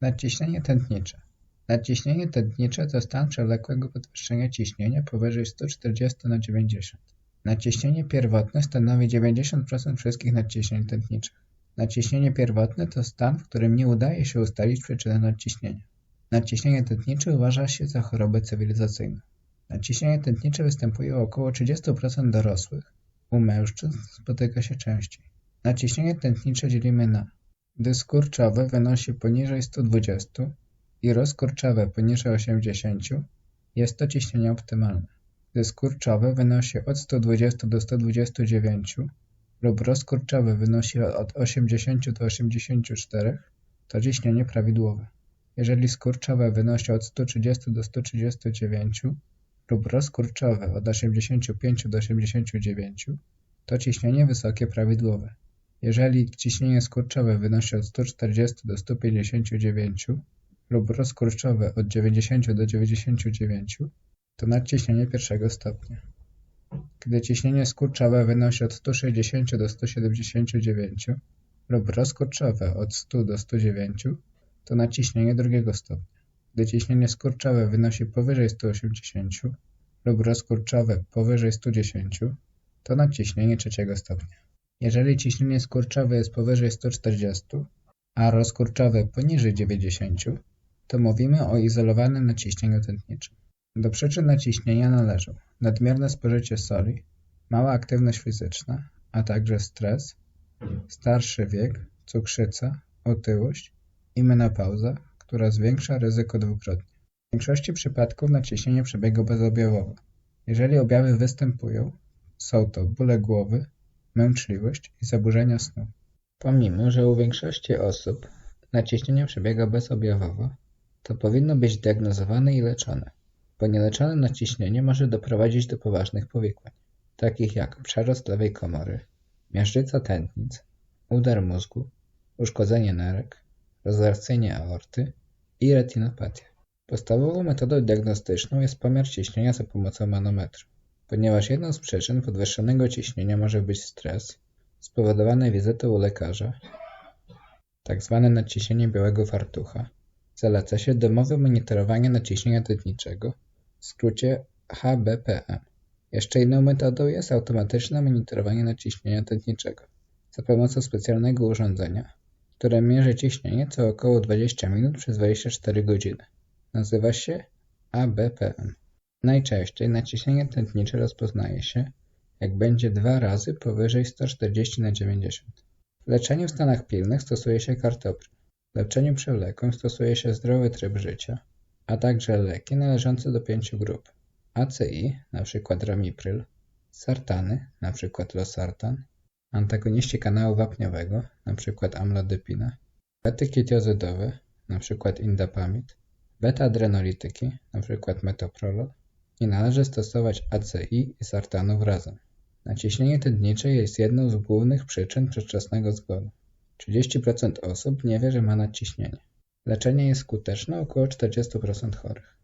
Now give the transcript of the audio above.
Nadciśnienie tętnicze. Nadciśnienie tętnicze to stan przewlekłego podwyższenia ciśnienia powyżej 140 na 90. Nadciśnienie pierwotne stanowi 90% wszystkich nadciśnień tętniczych. Nadciśnienie pierwotne to stan, w którym nie udaje się ustalić przyczyny nadciśnienia. Nadciśnienie tętnicze uważa się za chorobę cywilizacyjną. Nadciśnienie tętnicze występuje u około 30% dorosłych. U mężczyzn spotyka się częściej. Nadciśnienie tętnicze dzielimy na dyskurczowe wynosi poniżej 120 i rozkurczowe poniżej 80 jest to ciśnienie optymalne. Dyskurczowe wynosi od 120 do 129 lub rozkurczowe wynosi od 80 do 84 to ciśnienie prawidłowe. Jeżeli skurczowe wynosi od 130 do 139 lub rozkurczowe od 85 do 89 to ciśnienie wysokie prawidłowe. Jeżeli ciśnienie skurczowe wynosi od 140 do 159 lub rozkurczowe od 90 do 99, to nadciśnienie pierwszego stopnia. Gdy ciśnienie skurczowe wynosi od 160 do 179 lub rozkurczowe od 100 do 109, to nadciśnienie drugiego stopnia. Gdy ciśnienie skurczowe wynosi powyżej 180 lub rozkurczowe powyżej 110, to nadciśnienie trzeciego stopnia. Jeżeli ciśnienie skurczowe jest powyżej 140, a rozkurczowe poniżej 90, to mówimy o izolowanym naciśnieniu tętniczym. Do przyczyn naciśnienia należą nadmierne spożycie soli, mała aktywność fizyczna, a także stres, starszy wiek, cukrzyca, otyłość i menopauza, która zwiększa ryzyko dwukrotnie. W większości przypadków naciśnienie przebiega bezobjawowo. Jeżeli objawy występują, są to bóle głowy, męczliwość i zaburzenia snu. Pomimo, że u większości osób naciśnienie przebiega bezobjawowo, to powinno być diagnozowane i leczone, bo nieleczone naciśnienie może doprowadzić do poważnych powikłań, takich jak przerost lewej komory, miażdżyca tętnic, udar mózgu, uszkodzenie nerek, rozwarstwienie aorty i retinopatia. Podstawową metodą diagnostyczną jest pomiar ciśnienia za pomocą manometru. Ponieważ jedną z przyczyn podwyższonego ciśnienia może być stres, spowodowany wizytą u lekarza. Tak nadciśnienie białego fartucha, zaleca się domowe monitorowanie naciśnienia tętniczego, w skrócie HBPM. Jeszcze inną metodą jest automatyczne monitorowanie naciśnienia tętniczego za pomocą specjalnego urządzenia, które mierzy ciśnienie co około 20 minut przez 24 godziny. Nazywa się ABPM. Najczęściej naciśnienie tętnicze rozpoznaje się, jak będzie dwa razy powyżej 140 na 90. W leczeniu w stanach pilnych stosuje się kartopryn. W leczeniu przewlekłym stosuje się zdrowy tryb życia, a także leki należące do pięciu grup. ACI, np. ramipryl, sartany, np. losartan, antagoniści kanału wapniowego, np. amlodipina, letyki tiozydowe, np. indapamid, beta-adrenolityki, np. metoprolol, nie należy stosować ACI i sartanów razem. Naciśnienie tętnicze jest jedną z głównych przyczyn przedwczesnego zgonu. 30% osób nie wie, że ma nadciśnienie. Leczenie jest skuteczne około 40% chorych.